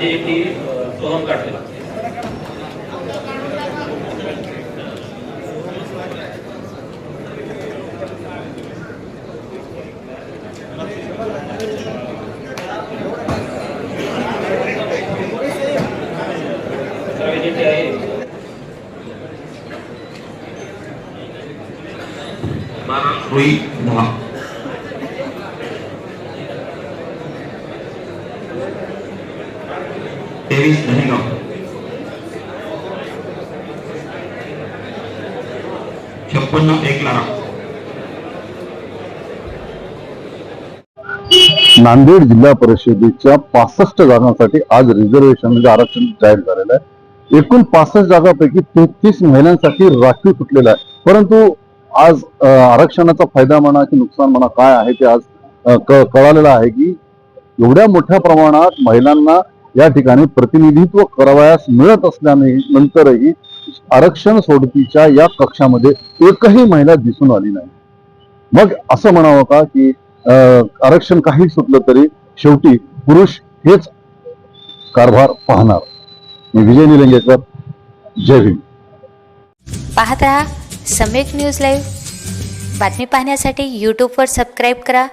म्हणजे ती सोहम काढते विजेते आहे बारा तेवीस दहेगाव छप्पन्न एक लारा नांदेड जिल्हा परिषदेच्या पासष्ट जागांसाठी आज रिझर्वेशन म्हणजे आरक्षण जाहीर झालेलं आहे. एकूण पासष्ट जागांपैकी तेहतीस महिलांसाठी राखीव फुटलेला आहे. परंतु आज आरक्षणाचा फायदा म्हणा की नुकसान म्हणा काय आहे ते आज कळालेलं आहे की एवढ्या मोठ्या प्रमाणात महिलांना या ठिकाणी प्रतिनिधित्व करावयास मिळत असल्याने नंतरही आरक्षण सोडतीच्या या कक्षामध्ये एकही महिला दिसून आली नाही. मग असं म्हणावं का की आरक्षण काही सुटलं तरी शेवटी पुरुष हेच कारभार पाहणार. मी विजय निलंगेकर जय भीम. पाहत राहा सम्यक न्यूज लाईव्ह. बातमी पाहण्यासाठी यूट्यूबवर सबस्क्राईब करा.